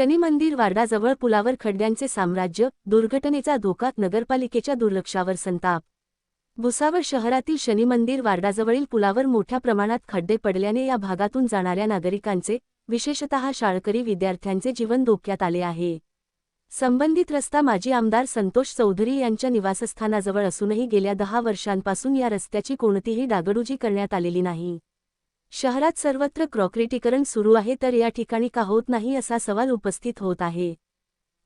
शनी मंदिर वार्डाजवळ पुलावर खड्ड्यांचे साम्राज्य दुर्घटनेचा धोका नगरपालिकेच्या दुर्लक्षावर संताप. भुसावळ शहरातील शनी मंदिर वार्डाजवळील पुलावर मोठ्या प्रमाणात खड्डे पडल्याने या भागातून जाणाऱ्या नागरिकांचे विशेषतः शाळकरी विद्यार्थ्यांचे जीवन धोक्यात आले आहे. संबंधित रस्ता माजी आमदार संतोष चौधरी यांच्या निवासस्थानाजवळ असूनही गेल्या दहा वर्षांपासून या रस्त्याची कोणतीही डागडुजी करण्यात आलेली नाही. शहरात सर्वत्र क्रॉक्रिटीकरण सुरू आहे तर या ठिकाणी का होत नाही असा सवाल उपस्थित होत आहे.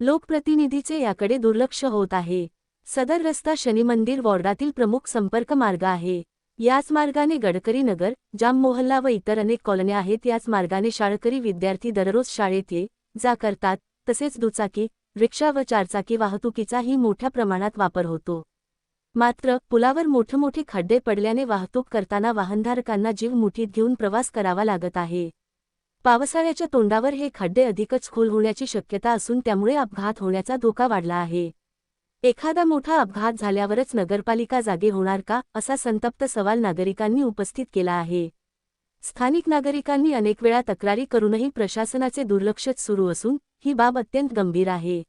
लोकप्रतिनिधीचे याकडे दुर्लक्ष होत आहे. सदर रस्ता शनिमंदिर वॉर्डातील प्रमुख संपर्क मार्ग आहे. याच मार्गाने गडकरी नगर जाम मोहल्ला व इतर अनेक कॉलन्या आहेत. याच मार्गाने शाळकरी विद्यार्थी दररोज शाळेत ये जा करतात. तसेच दुचाकी रिक्षा व चारचाकी वाहतुकीचाही मोठ्या प्रमाणात वापर होतो. मात्र पुलावर मोठमोठे खड्डे पडल्याने वाहतूक करताना वाहनधारकांना जीव मुठीत घेऊन प्रवास करावा लागत आहे. पावसाळ्याच्या तोंडावर हे खड्डे अधिकच खोल होण्याची शक्यता असून त्यामुळे अपघात होण्याचा धोका वाढला आहे. एखादा मोठा अपघात झाल्यावरच नगरपालिका जागे होणार का असा संतप्त सवाल नागरिकांनी उपस्थित केला आहे. स्थानिक नागरिकांनी अनेक वेळा तक्रारी करूनही प्रशासनाचे दुर्लक्षच सुरू असून ही बाब अत्यंत गंभीर आहे.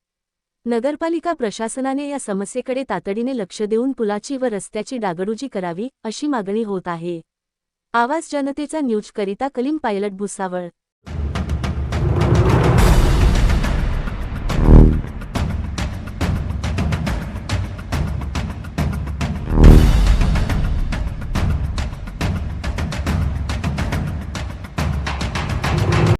नगरपालिका प्रशासनाने या समस्येकडे तातडीने लक्ष देऊन पुलाची व रस्त्याची डागडुजी करावी अशी मागणी होत आहे. आवाज जनतेचा न्यूजकरिता कलीम पायलट भुसावळ